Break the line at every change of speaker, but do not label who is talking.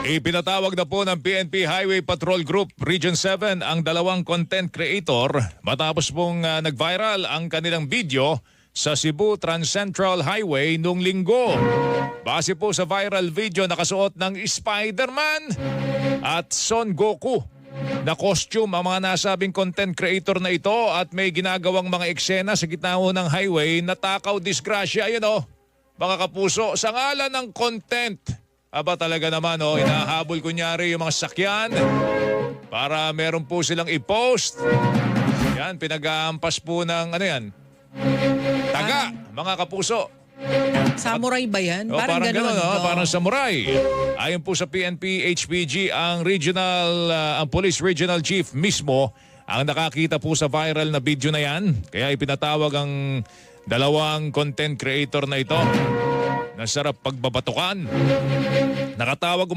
Ipinatawag na po ng PNP Highway Patrol Group Region 7 ang dalawang content creator matapos pong ah, nag-viral ang kanilang video sa Cebu Trans-Central Highway noong linggo. Base po sa viral video nakasuot ng Spider-Man at Son Goku na costume ang mga nasabing content creator na ito at may ginagawang mga eksena sa gitna ng highway na takaw disgrasya. Ayun o, mga kapuso, sa ngalan ng content. Aba talaga naman oh, hinahabol kunyari yung mga sakyan para meron po silang i-post. Yan, pinag-aampas po ng ano yan? Taga, mga kapuso.
Samurai ba yan?
Oh,
parang,
parang
ganun.
gano'n, oh, parang samurai. Ayon po sa PNP HPG, ang regional ah, ang Police Regional Chief mismo ang nakakita po sa viral na video na yan. Kaya ipinatawag ang dalawang content creator na ito. Nasarap pagbabatukan. Nakatawag uman